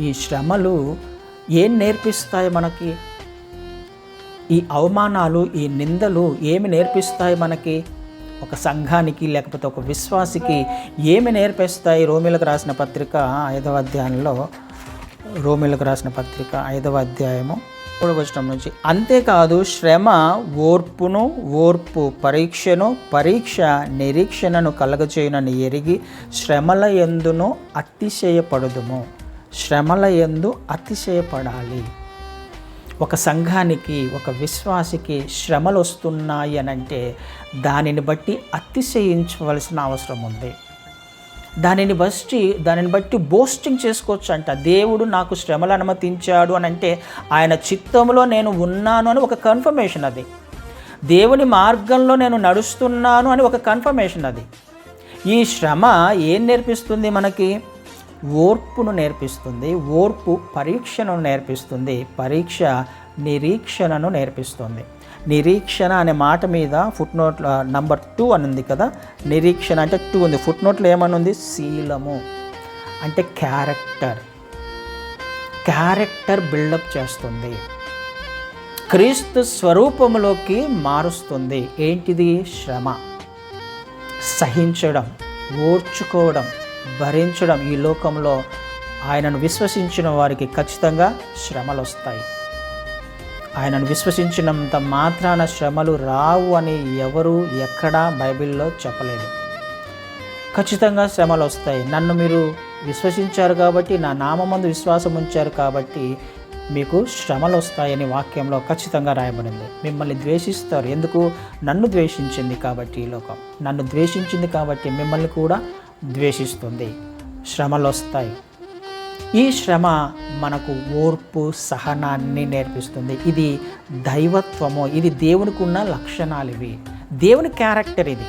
ఈ శ్రమలు ఏం నేర్పిస్తాయి మనకి? ఈ అవమానాలు ఈ నిందలు ఏమి నేర్పిస్తాయి మనకి? ఒక సంఘానికి లేకపోతే ఒక విశ్వాసికి ఏమి నేర్పిస్తాయి? రోమిలకు రాసిన పత్రిక ఐదవ అధ్యాయంలో రోమిలకు రాసిన పత్రిక ఐదవ అధ్యాయము మూడవ వచనం నుంచి. అంతేకాదు శ్రమ ఓర్పును ఓర్పు పరీక్షను పరీక్ష నిరీక్షణను కలగచేయునని ఎరిగి శ్రమల ఎందును అతిశయపడదుము. శ్రమల ఎందు అతిశయపడాలి. ఒక సంఘానికి ఒక విశ్వాసికి శ్రమలు వస్తున్నాయి అని అంటే దానిని బట్టి అతిశయించవలసిన అవసరం ఉంది. దానిని బట్టి దానిని బట్టి బోస్టింగ్ చేసుకోవచ్చు అంట దేవుడు నాకు శ్రమలు అనుమతించాడు అని అంటే ఆయన చిత్తంలో నేను ఉన్నాను అని ఒక కన్ఫర్మేషన్ అది. దేవుని మార్గంలో నేను నడుస్తున్నాను అని ఒక కన్ఫర్మేషన్ అది. ఈ శ్రమ ఏం నేర్పిస్తుంది మనకి? ఓర్పును నేర్పిస్తుంది ఓర్పు పరీక్షను నేర్పిస్తుంది పరీక్ష నిరీక్షణను నేర్పిస్తుంది. నిరీక్షణ అనే మాట మీద ఫుట్ నోట్ నంబర్ టూ అని ఉంది కదా? నిరీక్షణ అంటే టూ ఉంది. ఫుట్ నోట్లో ఏమనుంది శీలము. అంటే క్యారెక్టర్ క్యారెక్టర్ బిల్డప్ చేస్తుంది. క్రీస్తు స్వరూపంలోకి మారుస్తుంది. ఏంటిది? శ్రమ. సహించడం ఓర్చుకోవడం. భరించడం ఈ లోకంలో ఆయనను విశ్వసించిన వారికి ఖచ్చితంగా శ్రమలు వస్తాయి. ఆయనను విశ్వసించినంత మాత్రాన శ్రమలు రావు అని ఎవరు ఎక్కడా బైబిల్లో చెప్పలేదు. ఖచ్చితంగా శ్రమలు వస్తాయి. నన్ను మీరు విశ్వసించారు కాబట్టి నా నామందు విశ్వాసం ఉంచారు కాబట్టి మీకు శ్రమలు వస్తాయని వాక్యంలో ఖచ్చితంగా రాయబడింది. మిమ్మల్ని ద్వేషిస్తారు. ఎందుకు? నన్ను ద్వేషించింది కాబట్టి ఈ లోకం. నన్ను ద్వేషించింది కాబట్టి మిమ్మల్ని కూడా ద్వేషిస్తుంది. శ్రమలు వస్తాయి ఈ శ్రమ మనకు ఓర్పు సహనాన్ని నేర్పిస్తుంది. ఇది దైవత్వము. ఇది దేవునికి ఉన్న లక్షణాలు ఇవి దేవుని క్యారెక్టర్ ఇది.